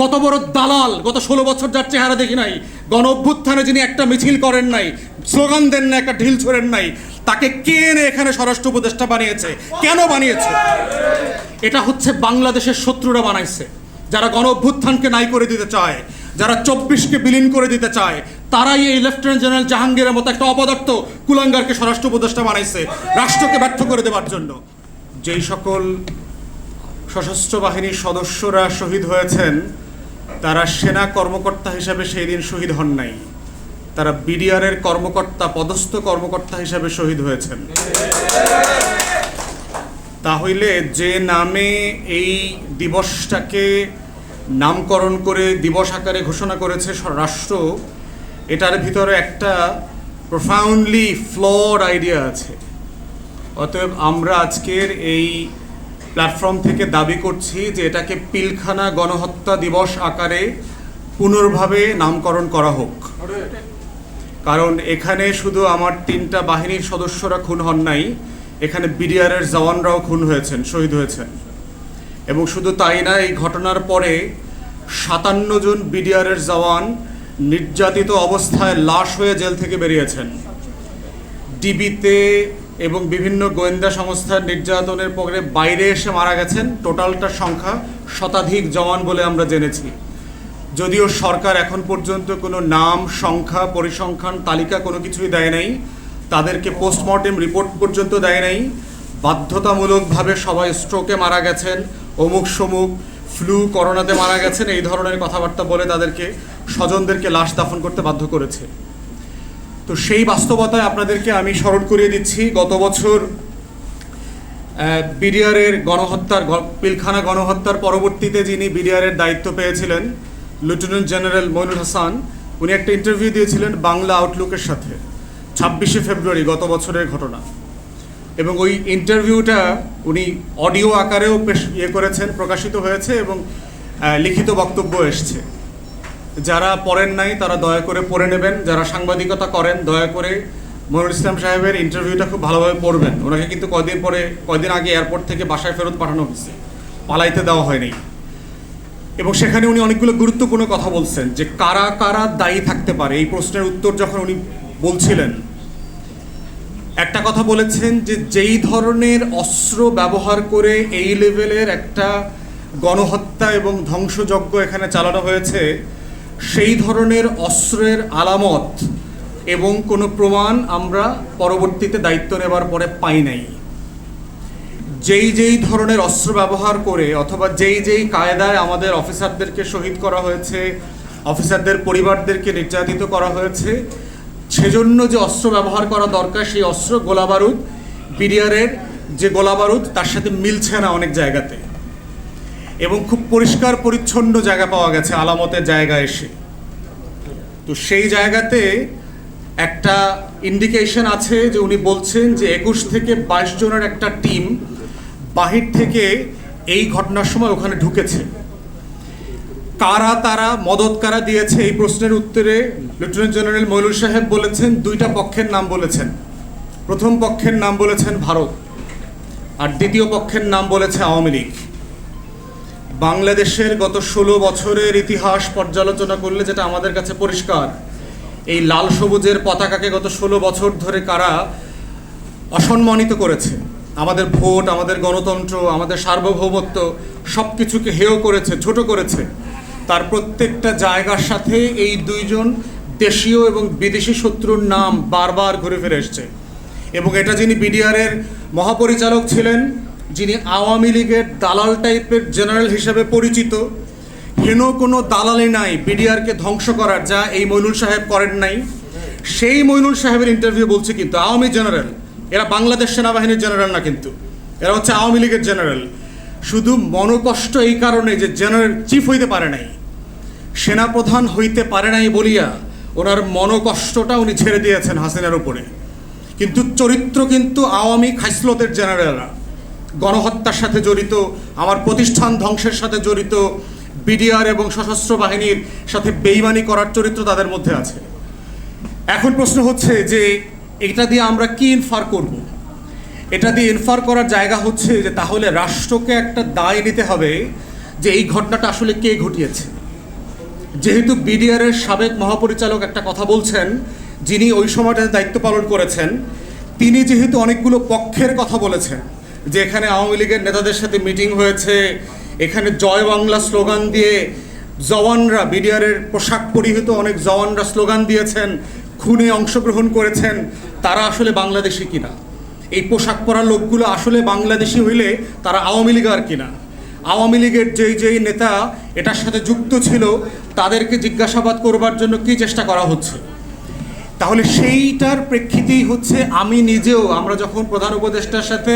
কত বড় দালাল, গত ষোলো বছর যার চেহারা দেখি নাই গণ অভ্যুত্থানে যিনি একটা মিছিল করেন নাই, স্লোগান দেন না একটা ঢিল ছোড়েন নাই, তাকে কে এনে এখানে স্বরাষ্ট্র উপদেষ্টা বানিয়েছে? কেন বানিয়েছে? এটা হচ্ছে বাংলাদেশের শত্রুরা বানাইছে, যারা গণ অভ্যুত্থানকে নাই করে দিতে চায়, যারা চব্বিশকে বিলীন করে দিতে চায়, তারাই এই লেফটেন্যান্ট জেনারেল জাহাঙ্গীরের মতো একটা অপদার্থ কুলাঙ্গারকে স্বরাষ্ট্র উপদেষ্টা বানাইছে, রাষ্ট্রকে ব্যর্থ করে দেওয়ার জন্য। যেই সকল সশস্ত্র বাহিনীর সদস্যরা শহীদ হয়েছেন তারা সেনা কর্মকর্তা হিসাবে সেই দিন শহীদ হন নাই। তারা বিডিআরের কর্মকর্তা, পদস্থ কর্মকর্তা হিসাবে শহীদ হয়েছেন। তাহলে যে নামে এই দিবসটাকে নামকরণ করে দিবস আকারে ঘোষণা করেছে রাষ্ট্র, এটার ভিতরে একটা প্রফাউন্ডলি ফ্লড আইডিয়া আছে। অতএব আমরা আজকের এই প্ল্যাটফর্ম থেকে দাবি করছি যে এটাকে পিলখানা গণহত্যা দিবস আকারে পুনর্ভাবে নামকরণ করা হোক। কারণ এখানে শুধু আমার তিনটা বাহিনীর সদস্যরা খুন হন নাই, এখানে বিডিআরের জওয়ানরাও খুন হয়েছেন, শহীদ হয়েছেন। এবং শুধু তাই না, এই ঘটনার পরে সাতান্ন জন বিডিআরের জওয়ান নির্যাতিত অবস্থায় লাশ হয়ে জেল থেকে বেরিয়েছেন। ডিবিতে এবং বিভিন্ন গোয়েন্দা সংস্থার নির্যাতনের পরে বাইরে এসে মারা গেছেন টোটালটার সংখ্যা শতাধিক জওয়ান বলে আমরা জেনেছি। যদিও সরকার এখন পর্যন্ত কোনো নাম, সংখ্যা, পরিসংখ্যান, তালিকা কোনো কিছুই দেয় নাই। তাদেরকে পোস্টমর্টেম রিপোর্ট পর্যন্ত দেয় নাই। বাধ্যতামূলকভাবে সবাই স্ট্রোকে মারা গেছেন, অমুক সমুক, ফ্লু, করোনাতে মারা গেছেন, এই ধরনের কথাবার্তা বলে তাদেরকে, স্বজনদেরকে লাশ দাফন করতে বাধ্য করেছে। তো সেই বাস্তবতায় আপনাদেরকে আমি স্মরণ করিয়ে দিচ্ছি, গত বছর বিডিআরের গণহত্যার পিলখানা গণহত্যার পরবর্তীতে যিনি বিডিআরের দায়িত্ব পেয়েছিলেন লেফটেন্যান্ট জেনারেল মইনুল হাসান, উনি একটা ইন্টারভিউ দিয়েছিলেন বাংলা আউটলুকের সাথে, ছাব্বিশে ফেব্রুয়ারি গত বছরের ঘটনা। এবং ওই ইন্টারভিউটা উনি অডিও আকারেও পেশ ইয়ে করেছেন, প্রকাশিত হয়েছে এবং লিখিত বক্তব্য এসছে। যারা পড়েন নাই, তারা দয়া করে পড়ে নেবেন। যারা সাংবাদিকতা করেন, দয়া করে মনুর ইসলাম সাহেবের ইন্টারভিউটা খুব ভালোভাবে পড়বেন। ওনাকে কিন্তু কয়দিন পরে কয়দিন আগে এয়ারপোর্ট থেকে বাসায় ফেরত পাঠানো হয়েছে। পালাইতে দেওয়া হয়নি এবং সেখানে উনি অনেকগুলো গুরুত্বপূর্ণ কথা বলছেন যে কারা কারা দায়ী থাকতে পারে। এই প্রশ্নের উত্তর যখন উনি বলছিলেন, একটা কথা বলেছেন যে যেই ধরনের অস্ত্র ব্যবহার করে এই লেভেলের একটা গণহত্যা এবং ধ্বংসযজ্ঞ এখানে চালানো হয়েছে সেই ধরনের অস্ত্রের আলামত এবং কোনো প্রমাণ আমরা পরবর্তীতে দায়িত্ব নেবার পরে পাই নাই। যেই যেই ধরনের অস্ত্র ব্যবহার করে অথবা যেই যেই কায়দায় আমাদের অফিসারদেরকে শহীদ করা হয়েছে, অফিসারদের পরিবারদেরকে নির্যাতিত করা হয়েছে, সেজন্য যে অস্ত্র ব্যবহার করা দরকার, সেই অস্ত্র গোলাবারুদ, বিডিআরের যে গোলাবারুদ, তার সাথে মিলছে না অনেক জায়গাতে। এবং খুব পরিষ্কার পরিচ্ছন্ন জায়গা পাওয়া গেছে, আলামতের জায়গা এসে। তো সেই জায়গাতে একটা ইন্ডিকেশন আছে যে উনি বলছেন যে একুশ থেকে বাইশ জনের একটা টিম বাহির থেকে এই ঘটনার সময় ওখানে ঢুকেছে। কারা তারা, মদত কারা দিয়েছে, এই প্রশ্নের উত্তরে লেফটেন্যান্ট জেনারেল মইনুল সাহেব বলেছেন, দুইটা পক্ষের নাম বলেছেন। প্রথম পক্ষের নাম বলেছেন ভারত, আর দ্বিতীয় পক্ষের নাম বলেছে আওয়ামী লীগ। বাংলাদেশের গত ষোলো বছরের ইতিহাস পর্যালোচনা করলে যেটা আমাদের কাছে পরিষ্কার, এই লাল সবুজের পতাকাকে গত ষোলো বছর ধরে কারা অসম্মানিত করেছে? আমাদের ভোট, আমাদের গণতন্ত্র, আমাদের সার্বভৌমত্ব সব কিছুকে হেয় করেছে, ছোট করেছে। তার প্রত্যেকটা জায়গার সাথে এই দুইজন দেশীয় এবং বিদেশি শত্রুর নাম বারবার ঘুরে ফিরে এসছে। এবং এটা যিনি বিডিআরের মহাপরিচালক ছিলেন যিনি আওয়ামী লীগের দালাল টাইপের জেনারেল হিসেবে পরিচিত হেন কোনো দালালি নাই, বিডিআরকে ধ্বংস করার, যা এই মইনুল সাহেব করেন নাই। সেই মইনুল সাহেবের ইন্টারভিউ বলছে কিন্তু আওয়ামী জেনারেল, এরা বাংলাদেশ সেনাবাহিনীর জেনারেল না কিন্তু, এরা হচ্ছে আওয়ামী লীগের জেনারেল। শুধু মনোকষ্ট এই কারণে যে জেনারেল চিফ হইতে পারে নাই, সেনাপ্রধান হইতে পারে নাই বলিয়া ওনার মনোকষ্টটা উনি ছেড়ে দিয়েছেন হাসিনার উপরে। কিন্তু চরিত্র কিন্তু আওয়ামী খাইসলতের জেনারেলরা। গণহত্যার সাথে জড়িত, আমার প্রতিষ্ঠান ধ্বংসের সাথে জড়িত, বিডিআর এবং সশস্ত্র বাহিনীর সাথে বেইমানি করার চরিত্র তাদের মধ্যে আছে। এখন প্রশ্ন হচ্ছে যে এটা দিয়ে আমরা কি ইনফার করব? এটা দিয়ে ইনফার করার জায়গা হচ্ছে যে তাহলে রাষ্ট্রকে একটা দায় নিতে হবে যে এই ঘটনাটা আসলে কে ঘটিয়েছে। যেহেতু বিডিআরের সাবেক মহাপরিচালক একটা কথা বলছেন, যিনি ওই সময়টাতে দায়িত্ব পালন করেছেন, তিনি যেহেতু অনেকগুলো পক্ষের কথা বলেছেন যে এখানে আওয়ামী লীগের নেতাদের সাথে মিটিং হয়েছে, এখানে জয় বাংলা স্লোগান দিয়ে জওয়ানরা, বিডিআরের পোশাক পরিহিত অনেক জওয়ানরা স্লোগান দিয়েছেন, খুনে অংশগ্রহণ করেছেন, তারা আসলে বাংলাদেশি কিনা? এই পোশাক পরা লোকগুলো আসলে বাংলাদেশি হইলে তারা আওয়ামী লীগ আর কিনা? আওয়ামী লীগের যেই যেই নেতা এটার সাথে যুক্ত ছিল, তাদেরকে জিজ্ঞাসাবাদ করবার জন্য কী চেষ্টা করা হচ্ছে? তাহলে সেইটার প্রেক্ষিতেই হচ্ছে আমি নিজেও, আমরা যখন প্রধান উপদেষ্টার সাথে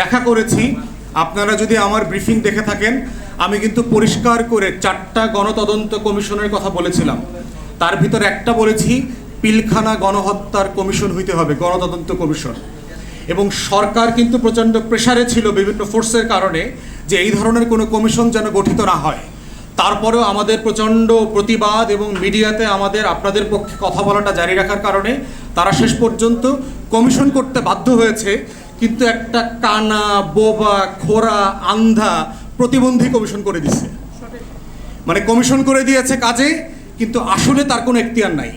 দেখা করেছি, আপনারা যদি আমার ব্রিফিং দেখে থাকেন, আমি কিন্তু পরিষ্কার করে চারটা গণতদন্ত কমিশনের কথা বলেছিলাম। তার ভিতর একটা বলেছি, পিলখানা গণহত্যার কমিশন হইতে হবে, গণতদন্ত কমিশন। এবং সরকার কিন্তু প্রচণ্ড প্রেসারে ছিল বিভিন্ন ফোর্সের কারণে যে এই ধরনের কোনো কমিশন যেন গঠিত না হয়। তারপরেও আমাদের প্রচণ্ড প্রতিবাদ এবং মিডিয়াতে আমাদের, আপনাদের পক্ষে কথা বলাটা জারি রাখার কারণে তারা শেষ পর্যন্ত কমিশন করতে বাধ্য হয়েছে। কিন্তু একটা কানা, বোবা, খোরা, আন্ধা প্রতিবন্ধী কমিশন করে দিছে মানে কমিশন করে দিয়েছে কাজে, কিন্তু আসলে তার কোনো এখতিয়ার নাই।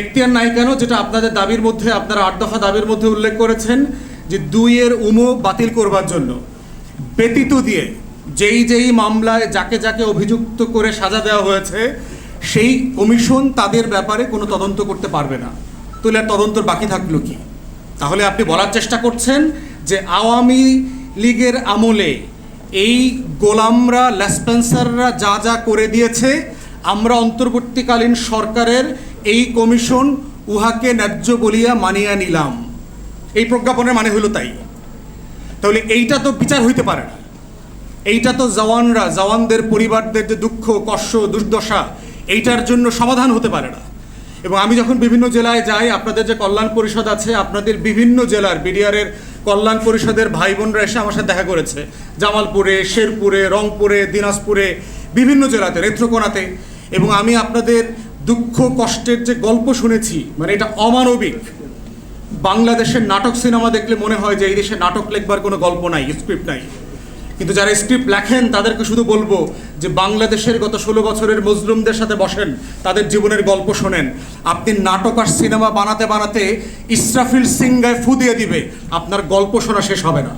এখতিয়ার নাই কেন? যেটা আপনাদের দাবির মধ্যে, আপনারা আট দফা দাবির মধ্যে উল্লেখ করেছেন যে দুইয়ের উমো বাতিল করবার জন্য ব্যতীত দিয়ে যেই যেই মামলায় যাকে যাকে অভিযুক্ত করে সাজা দেওয়া হয়েছে, সেই কমিশন তাদের ব্যাপারে কোনো তদন্ত করতে পারবে না। তাহলে আর তদন্তর বাকি থাকল কি? তাহলে আপনি বলার চেষ্টা করছেন যে আওয়ামী লীগের আমলে এই গোলামরা, লেসপেন্সাররা যা যা করে দিয়েছে, আমরা অন্তর্বর্তীকালীন সরকারের এই কমিশন উহাকে ন্যায্য বলিয়া মানিয়া নিলাম। এই প্রজ্ঞাপনের মানে হলো তাই। তাহলে এইটা তো বিচার হইতে পারে না। এইটা তো জওয়ানরা, জওয়ানদের পরিবারদের যে দুঃখ, কষ্ট, দুর্দশা, এইটার জন্য সমাধান হতে পারে না। এবং আমি যখন বিভিন্ন জেলায় যাই, আপনাদের যে কল্যাণ পরিষদ আছে, আপনাদের বিভিন্ন জেলার বিডিআরের কল্যাণ পরিষদের ভাই বোনরা এসে আমার সাথে দেখা করেছে। জামালপুরে, শেরপুরে, রংপুরে, দিনাজপুরে, বিভিন্ন জেলাতে, নেত্রকোনাতে। এবং আমি আপনাদের দুঃখ, কষ্টের যে গল্প শুনেছি মানে এটা অমানবিক। বাংলাদেশের নাটক সিনেমা দেখলে মনে হয় যে এই দেশে নাটক লেখবার কোনো গল্প নাই, স্ক্রিপ্ট নাই। কিন্তু যারা স্ক্রিপ্ট লেখেন, তাদেরকে শুধু বলব যে বাংলাদেশের গত ষোলো বছরের মজলুমদের সাথে বসেন, তাদের জীবনের গল্প শোনেন। আপনি নাটক আর সিনেমা বানাতে বানাতে ইসরাফিল সিংগায় ফু দিয়ে দিবে, আপনার গল্প শোনা শেষ হবে না।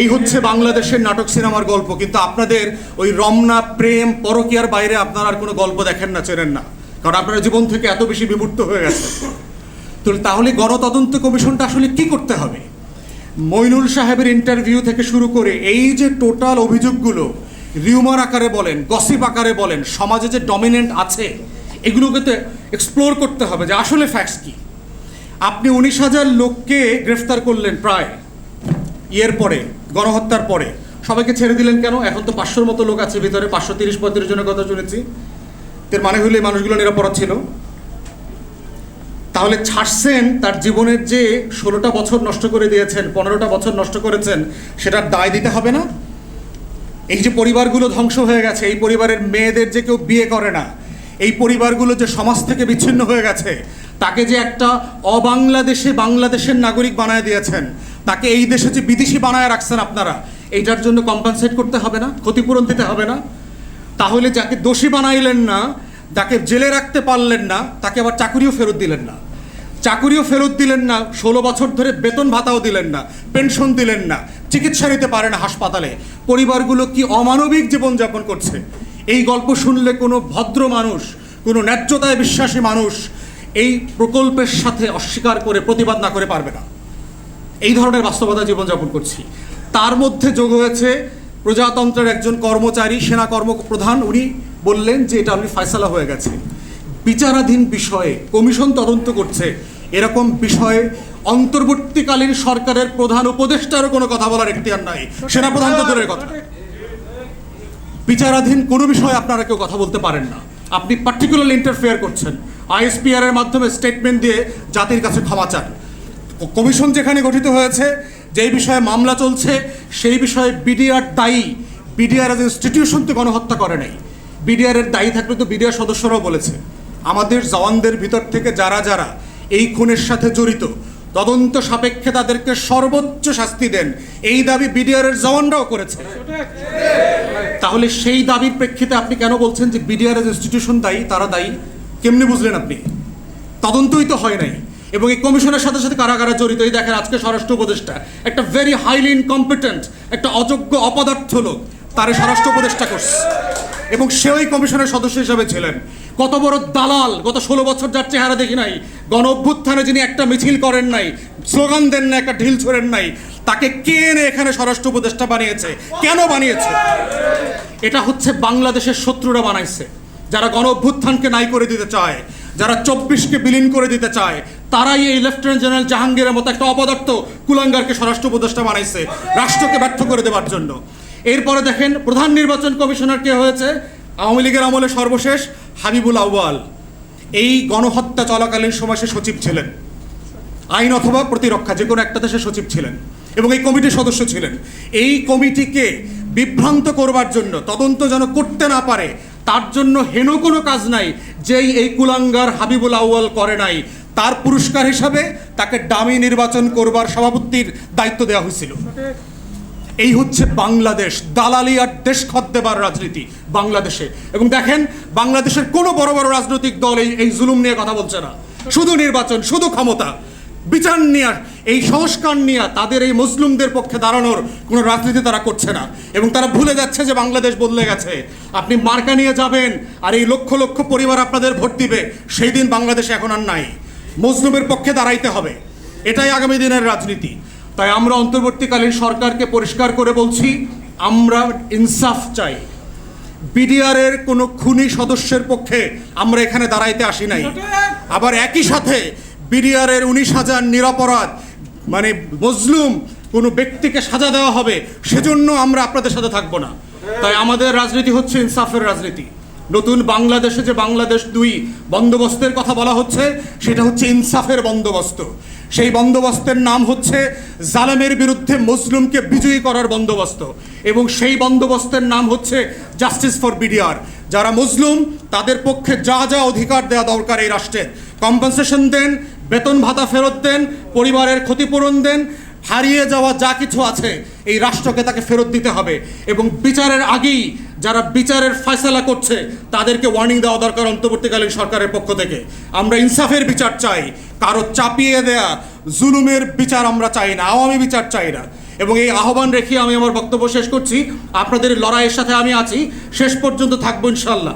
এই হচ্ছে বাংলাদেশের নাটক সিনেমার গল্প, কিন্তু আপনাদের ওই রমনা, প্রেম, পরকিয়ার বাইরে আপনারা আর কোনো গল্প দেখেন না, চেনেন না। কারণ আপনারা জীবন থেকে এত বেশি বিমূর্ত হয়ে গেছে তো তাহলে গণতদন্ত কমিশনটা আসলে কি করতে হবে? মইনুল সাহেবের ইন্টারভিউ থেকে শুরু করে এই যে টোটাল অভিযোগগুলো রিউমার আকারে বলেন গসিপ আকারে বলেন, সমাজে যে ডমিনেন্ট আছে, এগুলোকে তো এক্সপ্লোর করতে হবে যে আসলে ফ্যাক্টস কি। আপনি উনিশ হাজার লোককে গ্রেফতার করলেন প্রায় ইয়ের পরে, গণহত্যার পরে। সবাইকে ছেড়ে দিলেন কেন? এখন তো পাঁচশোর মতো লোক আছে ভিতরে, পাঁচশো তিরিশ পঁয়ত্রিশ জনের কথা শুনেছি। এর মানে হলে মানুষগুলো নিরাপরাধ ছিল। তাহলে ছাড়ছেন তার জীবনের যে ষোলোটা বছর নষ্ট করে দিয়েছেন, পনেরোটা বছর নষ্ট করেছেন, সেটার দায় দিতে হবে না? এই যে পরিবারগুলো ধ্বংস হয়ে গেছে, এই পরিবারের মেয়েদের যে কেউ বিয়ে করে না, এই পরিবারগুলো যে সমাজ থেকে বিচ্ছিন্ন হয়ে গেছে, তাকে যে একটা অবাংলাদেশে বাংলাদেশের নাগরিক বানায় দিয়েছেন, তাকে এই দেশে যে বিদেশি বানায় রাখছেন আপনারা, এইটার জন্য কম্পেনসেট করতে হবে না? ক্ষতিপূরণ দিতে হবে না? তাহলে যাকে দোষী বানাইলেন না যাকে জেলে রাখতে পারলেন না, তাকে আবার চাকুরিও ফেরত দিলেন না। চাকুরিও ফেরত দিলেন না, ষোলো বছর ধরে বেতন ভাতাও দিলেন না, পেনশন দিলেন না, চিকিৎসা নিতে পারে না হাসপাতালে। পরিবারগুলো কি অমানবিক জীবনযাপন করছে? এই গল্প শুনলে কোনো ভদ্র মানুষ, কোনো ন্যায্যতায় বিশ্বাসী মানুষ এই প্রকল্পের সাথে অস্বীকার করে প্রতিবাদ না করে পারবে না। এই ধরনের বাস্তবতা জীবনযাপন করছি। তার মধ্যে যোগ হয়েছে প্রজাতন্ত্রের একজন কর্মচারী, সেনা কর্মপ্রধান, উনি বললেন যে এটা অলরেডি ফয়সালা হয়ে গেছে। বিচারাধীন বিষয়ে কমিশন তদন্ত করছে। এরকম বিষয়ে অন্তর্বর্তীকালীন সরকারের প্রধান উপদেষ্টারও কোনো কথা বলার এখতিয়ার নাই। সেনাপ্রধান তো কথা। বিচারাধীন কোনো বিষয়ে আপনারা কেউ কথা বলতে পারেন না। আপনি পার্টিকুলার ইন্টারফেয়ার করছেন। আইএসপিআর এর মাধ্যমে স্টেটমেন্ট দিয়ে জাতির কাছে ক্ষমা চান। কমিশন যেখানে গঠিত হয়েছে, যেই বিষয়ে মামলা চলছে, সেই বিষয়ে বিডিআর দায়ী বিডিআর ইনস্টিটিউশন তো গণহত্যা করে নাই। বিডিআর এর দায়ী থাকলে তো বিডিআর সদস্যরাও বলেছে। আমাদের জওয়ানদের ভিতর থেকে যারা যারা এই খুনের সাথে জড়িত, তদন্ত সাপেক্ষে তাদেরকে সর্বোচ্চ শাস্তি দেন। এই দাবি বিডিআরের জওয়ানরাও করেছে। তাহলে সেই দাবির প্রেক্ষিতে আপনি কেন বলছেন যে বিডিআর ইনস্টিটিউশন দায়ী, তারা দায়ী? কেমনি বুঝলেন আপনি? তদন্তই তো হয় নাই। এবং এই কমিশনের সাথে সাথে কারা কারা জড়িত। এই দেখেন আজকে স্বরাষ্ট্র উপদেষ্টা, একটা ভেরি হাইলি ইনকম্পিটেন্ট একটা অযোগ্য অপদার্থ লোক, তারে স্বরাষ্ট্র উপদেষ্টা করছে। এবং সে ওই কমিশনের সদস্য হিসেবে ছিলেন। কত বড় দালাল, গত ষোলো বছর যার চেহারা দেখি নাই, গণ অভ্যুত্থানে যিনি একটা মিছিল করেন নাই, স্লোগান দেন না, একটা ঢিল ছোড়েন নাই, তাকে কে এনে এখানে স্বরাষ্ট্র উপদেষ্টা বানিয়েছে? কেন বানিয়েছে? এটা হচ্ছে বাংলাদেশের শত্রুরা বানাইছে। যারা গণ অভ্যুত্থানকে নাই করে দিতে চায়, যারা চব্বিশকে বিলীন করে দিতে চায়, তারাই এই লেফটেন্যান্ট জেনারেল জাহাঙ্গীরের মতো একটা অপদার্থ কুলাঙ্গারকে স্বরাষ্ট্র উপদেষ্টা বানাইছে, রাষ্ট্রকে ব্যর্থ করে দেওয়ার জন্য। এরপরে দেখেন প্রধান নির্বাচন কমিশনার কে হয়েছে? আওয়ামী লীগের আমলে সর্বশেষ হাবিবুল আউয়াল। এই গণহত্যা চলাকালীন সময় সে সচিব ছিলেন। আইন অথবা প্রতিরক্ষা, যে কোনো একটা দেশে সচিব ছিলেন এবং এই কমিটির সদস্য ছিলেন। এই কমিটিকে বিভ্রান্ত করবার জন্য, তদন্ত যেন করতে না পারে, তার জন্য হেন কোনো কাজ নাই, যেই এই কুলাঙ্গার হাবিবুল আউয়াল করে নাই। তার পুরস্কার হিসাবে তাকে ডামি নির্বাচন করবার সভাপতির দায়িত্ব দেওয়া হয়েছিল। এই হচ্ছে বাংলাদেশ। দালালি আর দেশ খত দেবার রাজনীতি বাংলাদেশে। এবং দেখেন, বাংলাদেশের কোনো বড় বড় রাজনৈতিক দল এই এই জুলুম নিয়ে কথা বলছে না। শুধু নির্বাচন, শুধু ক্ষমতা। বিচার নিয়ে এই সংস্কার নিয়ে তাদের এই মুসলিমদের পক্ষে দাঁড়ানোর কোনো রাজনীতি তারা করছে না। এবং তারা ভুলে যাচ্ছে যে বাংলাদেশ বদলে গেছে। আপনি মার্কা নিয়ে যাবেন আর এই লক্ষ লক্ষ পরিবার আপনাদের ভোট দিবে, সেই দিন বাংলাদেশে এখন আর নাই। মুসলিমের পক্ষে দাঁড়াইতে হবে। এটাই আগামী দিনের রাজনীতি। তাই আমরা অন্তর্বর্তীকালীন সরকারকে পরিষ্কার করে বলছি, আমরা ইনসাফ চাই। বিডিআরের কোনো খুনি সদস্যের পক্ষে আমরা এখানে দাঁড়াইতে আসি নাই। আবার একই সাথে বিডিআরের উনিশ হাজার নিরপরাধ মানে মজলুম কোনো ব্যক্তিকে সাজা দেওয়া হবে, সেজন্য আমরা আপনাদের সাথে থাকব না। তাই আমাদের রাজনীতি হচ্ছে ইনসাফের রাজনীতি। নতুন বাংলাদেশে যে বাংলাদেশ দুই বন্দোবস্তের কথা বলা হচ্ছে, সেটা হচ্ছে ইনসাফের বন্দোবস্ত। সেই বন্দোবস্তের নাম হচ্ছে জালেমের বিরুদ্ধে মুসলিমকে বিজয়ী করার বন্দোবস্ত। এবং সেই বন্দোবস্তের নাম হচ্ছে জাস্টিস ফর বিডিআর। যারা মুসলিম, তাদের পক্ষে যা যা অধিকার দেওয়া দরকার এই রাষ্ট্রের। কম্পেনসেশন দেন, বেতন ভাতা ফেরত দেন, পরিবারের ক্ষতিপূরণ দেন, হারিয়ে যাওয়া যা কিছু আছে, এই রাষ্ট্রকে তাকে ফেরত দিতে হবে। এবং বিচারের আগেই যারা বিচারের ফয়সালা করছে, তাদেরকে ওয়ার্নিং দেওয়া দরকার অন্তর্বর্তীকালীন সরকারের পক্ষ থেকে। আমরা ইনসাফের বিচার চাই, কারও চাপিয়ে দেয়া জুলুমের বিচার আমরা চাই না, আওয়ামী বিচার চাই না। এবং এই আহ্বান রেখে আমি আমার বক্তব্য শেষ করছি। আপনাদের লড়াইয়ের সাথে আমি আছি। শেষ পর্যন্ত থাকব ইনশাল্লাহ